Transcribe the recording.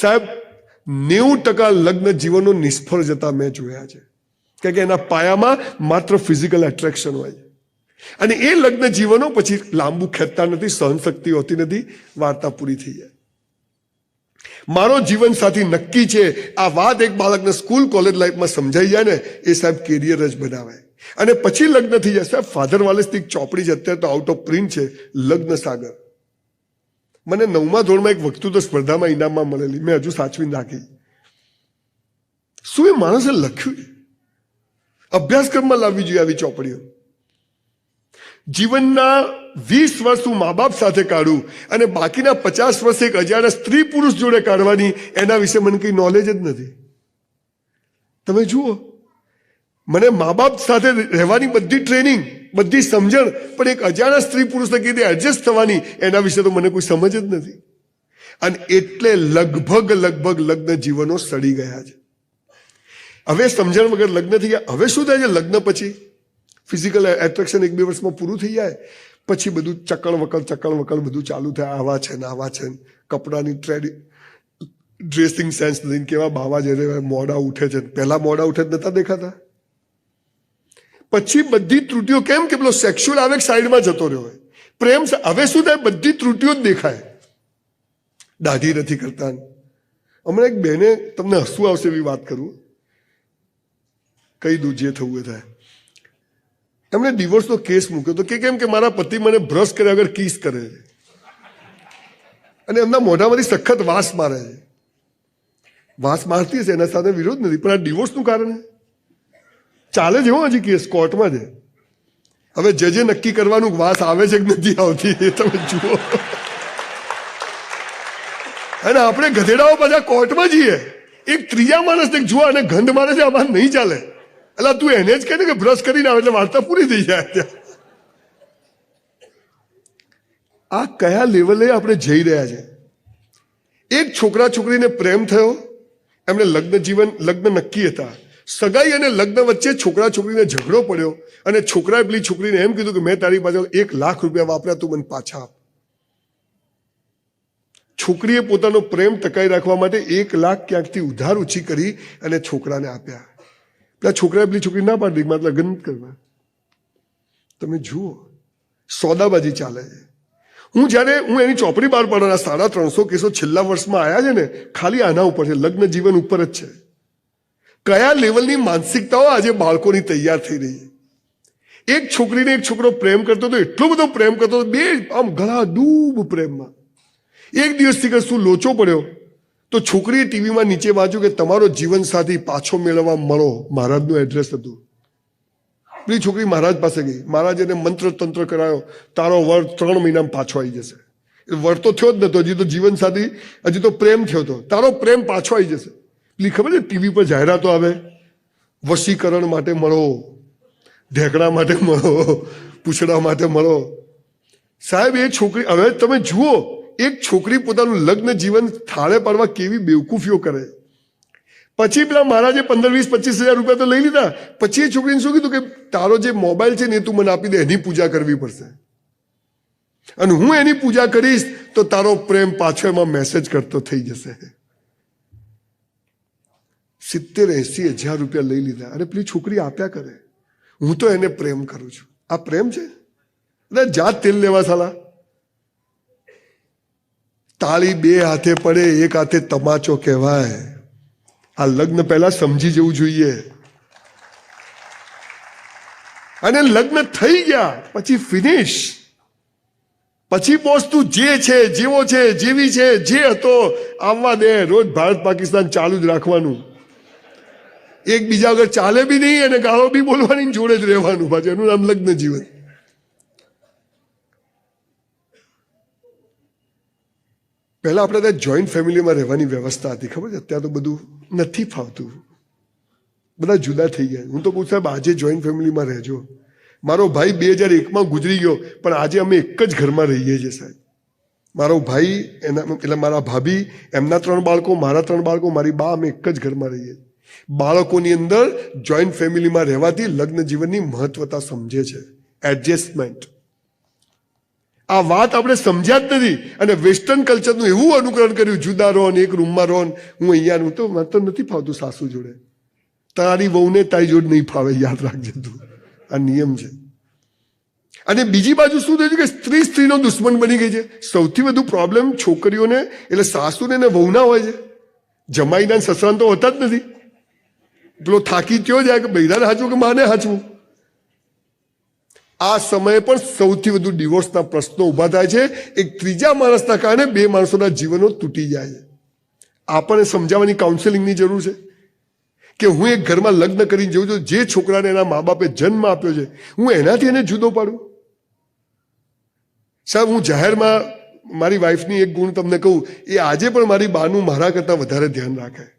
સાહેબ, નેવું ટકા લગ્ન જીવનો નિષ્ફળ જતા મેં જોયા છે. કારણ કે એના પાયામાં માત્ર ફિઝિકલ એટ્રેક્શન હોય અને એ લગ્ન જીવનો પછી લાંબુ ખેંચતા નથી, સહનશક્તિ હોતી નથી, વાર્તા પૂરી થઈ જાય. મારો જીવન સાથી નક્કી છે, આ વાત એક બાળકને સ્કૂલ કોલેજ લાઈફમાં સમજાઈ જાય ને, એ સાહેબ કેરિયર જ બનાવે. અને પછી લગ્ન થઈ જાય. સાહેબ ફાધર વાલેસની ચોપડી જ અત્યારે તો આઉટ ઓફ પ્રિન્ટ છે, લગ્ન સાગર. મને નવમા ધોરણમાં એક વક્તૃત્વ સ્પર્ધામાં ઇનામમાં મળેલી. મેં હજુ સાચવી નાખી શું એ માણસે લખ્યું? અભ્યાસક્રમમાં લાવવી જોઈએ આવી ચોપડીઓ. જીવનના વીસ વર્ષ હું મા બાપ સાથે કાઢું અને બાકીના પચાસ વર્ષ એક અજાણ્યા સ્ત્રી પુરુષ જોડે કાઢવાની, એના વિશે મને કંઈ નોલેજ જ નથી. તમે જુઓ. મને મા બાપ સાથે રહેવાની બધી ટ્રેનિંગ બધી સમજણ, પણ એક અજાણા સ્ત્રી પુરુષને કીધે એડજસ્ટ થવાની, એના વિશે તો મને કોઈ સમજ જ નથી. અને એટલે લગભગ લગભગ લગ્ન જીવનો સડી ગયા છે. હવે સમજણ વગર લગ્ન થઈ ગયા. હવે શું થાય છે? લગ્ન પછી ફિઝિકલ એટ્રેક્શન એક બે વર્ષમાં પૂરું થઈ જાય. પછી બધું ચકળ વકળ ચકળ વકળ બધું ચાલુ થાય. આવા છે ને આવા છે ને. કપડાની ટ્રેડિ ડ્રેસિંગ સેન્સ નથી. કેવા બાવા જે રે મોડા ઉઠે છે. પહેલાં મોડા ઉઠે જ નહોતા દેખાતા. પછી બધી ત્રુટીઓ કેમ કે પેલો સેક્સ્યુઅલ આવેગ સાઈડમાં જતો રહ્યો હોય. પ્રેમ હવે શું થાય? બધી ત્રુટિઓ જ દેખાય. દાઢી નથી કરતા. હમણાં એક બેને તમને હસવું આવશે એવી વાત કરું. કહી દઉં, જે થવું એ થાય. એમણે ડિવોર્સનો કેસ મૂક્યો તો કે કેમ કે મારા પતિ મને બ્રશ કર્યા વગર કિસ કરે છે. અને એમના મોઢામાંથી સખત વાસ મારે છે. વાસ મારતી હશે, એના સાથે વિરોધ નથી. પણ આ ડિવોર્સનું કારણ છે. ચાલે છે હજી કેસ કોર્ટમાં છે. હવે જજે નક્કી કરવાનું વાસ આવે છે કે નથી આવતી, એ તમે જુઓ. અને આપણે ગધેડાઓ બધા કોર્ટમાં જઈએ. એક ત્રીજા માણસને જુઓ અને ગંધ મારે છે, આમાં નહીં ચાલે. એટલે તું એને જ કહે કે બ્રશ કરીને આવે, એટલે વાર્તા પૂરી થઈ જાય ત્યાં. આ કયા લેવલે આપણે જઈ રહ્યા છે? એક છોકરા છોકરીને પ્રેમ થયો. એમને લગ્ન જીવન, લગ્ન નક્કી હતા. સગાઈ અને લગ્ન વચ્ચે છોકરા છોકરીને ઝઘડો પડ્યો અને છોકરાએ પેલી છોકરીને એમ કીધું કે મેં તારી પાસે એક લાખ રૂપિયા વાપર્યા, તું મને પાછા આપ. છોકરીએ પોતાનો પ્રેમ ટકાઈ રાખવા માટે એક લાખ ક્યાંકથી ઉધાર ઉછી કરી અને છોકરાને આપ્યા. પેલા છોકરાએ પેલી છોકરી ના પાડી મારે લગ્ન કરવા. તમે જુઓ, સોદાબાજી ચાલે છે. હું જ્યારે, હું એની ચોપડી બહાર પાડવાના સાડા ત્રણસો કેસો છેલ્લા વર્ષમાં આવ્યા છે ને, ખાલી આના ઉપર છે, લગ્ન જીવન ઉપર જ છે. કયા લેવલની માનસિકતાઓ આજે બાળકોની તૈયાર થઈ રહી એક છોકરીને એક છોકરો પ્રેમ કરતો હતો એટલો બધો પ્રેમ કરતો હતો બે આમ ગળા ડૂબ પ્રેમમાં. એક દિવસથી શું લોચો પડ્યો તો છોકરીએ ટીવીમાં નીચે વાંચ્યું કે તમારો જીવનસાથી પાછો મેળવવા મળો. મહારાજનું એડ્રેસ હતું. પેલી છોકરી મહારાજ પાસે ગઈ. મહારાજ એને મંત્ર તંત્ર કરાયો. તારો વર ત્રણ મહિનામાં પાછો આવી જશે. વર તો થયો જ નતો, હજી તો જીવનસાથી, હજી તો પ્રેમ થયો હતો તારો પ્રેમ પાછો આવી જશે. પેલી ખબર છે, ટીવી પર જાહેરાતો આવે? વશીકરણ માટે મળો ઢેકડા માટે મળો, પૂછડા માટે મળો. સાહેબ, એ છોકરી, હવે તમે જુઓ, એક છોકરી પોતાનું લગ્ન જીવન થાળે પાડવા કેવી બેવકૂફીઓ કરે. પછી પેલા મહારાજે પંદર, વીસ, પચીસ હજાર રૂપિયા તો લઈ લીધા. પછી એ છોકરીને શું કીધું કે, તારો જે મોબાઈલ છે ને એ તું મને આપી દે, એની પૂજા કરવી પડશે. અને હું એની પૂજા કરીશ, તો તારો પ્રેમ પાછો એમાં મેસેજ કરતો થઈ જશે. સિત્તેર, એસી હજાર રૂપિયા લઈ લીધા. અરે પેલી છોકરી આપ્યા કરે. હું તો એને પ્રેમ કરું છું. આ પ્રેમ છે? અરે જાત તેલ લેવા સાલા. તાળી બે હાથે પડે, એક હાથે તમાચો કહેવાય. આ લગ્ન પહેલા સમજી જવું જોઈએ. અને લગ્ન થઈ ગયા, પછી ફિનિશ પછી બોસ તું જે છે, જેવો છે, જેવી છે, જે હતો, આવવા દે. રોજ ભારત પાકિસ્તાન ચાલુ જ રાખવાનું. એકબીજા વગર ચાલે બી નહીં અને ગાળો બી બોલવાની જોડે જ રહેવાનું પાછું એનું નામ લગ્ન જીવન. પહેલા આપણે ત્યાં જોઈન્ટ ફેમિલીમાં રહેવાની વ્યવસ્થા હતી, ખબર છે? અત્યારે તો બધું નથી ફાવતું. બધા જુદા થઈ ગયા. હું તો કહું સાહેબ, આજે જોઈન્ટ ફેમિલીમાં રહેજો. મારો ભાઈ બે હજાર એકમાં ગુજરી ગયો, પણ આજે અમે એક જ ઘરમાં રહીએ છીએ સાહેબ. મારો ભાઈ, એના એટલે મારા ભાભી, એમના ત્રણ બાળકો, મારા ત્રણ બાળકો, મારી બા, અમે એક જ ઘરમાં રહીએ છીએ. બાળકોની અંદર જોઈન્ટ ફેમિલીમાં રહેવાથી લગ્ન જીવનની મહત્વતા સમજે છે. એડજસ્ટમેન્ટ આ વાત આપણે સમજ્યા જ નથી અને વેસ્ટર્ન કલ્ચરનું એવું અનુકરણ કર્યું, જુદા રહો એક રૂમમાં રહો અહીંયા હું તો મને નથી ફાવતું સાસુ જોડે. તારી વહુને તારી જોડે નહીં ફાવે, યાદ રાખજે તું. આ નિયમ છે. અને બીજી બાજુ શું થયું કે સ્ત્રી સ્ત્રીનો દુશ્મન બની ગઈ છે. સૌથી વધુ પ્રોબ્લેમ છોકરીઓને, એટલે સાસુને ને વહુના હોય છે. જમાઈના ને તો હોતા જ નથી. પેલો થાકી કયો જાય કે બૈરાને હાચવું કે માને હાચવું? આ સમયે પણ સૌથી વધુ ડિવોર્સના પ્રશ્નો ઊભા થાય છે. એક ત્રીજા માણસના કારણે બે માણસોના જીવનો તૂટી જાય છે. આપણને સમજાવવાની કાઉન્સેલિંગની જરૂર છે. કે હું એક ઘરમાં લગ્ન કરીને જોઉં છું, જે છોકરાને એના મા બાપે જન્મ આપ્યો છે, હું એનાથી એને જુદો પાડું? સાહેબ, હું જાહેરમાં મારી વાઈફની એક ગુણ તમને કહું, એ આજે પણ મારી બાનું મારા કરતાં વધારે ધ્યાન રાખે.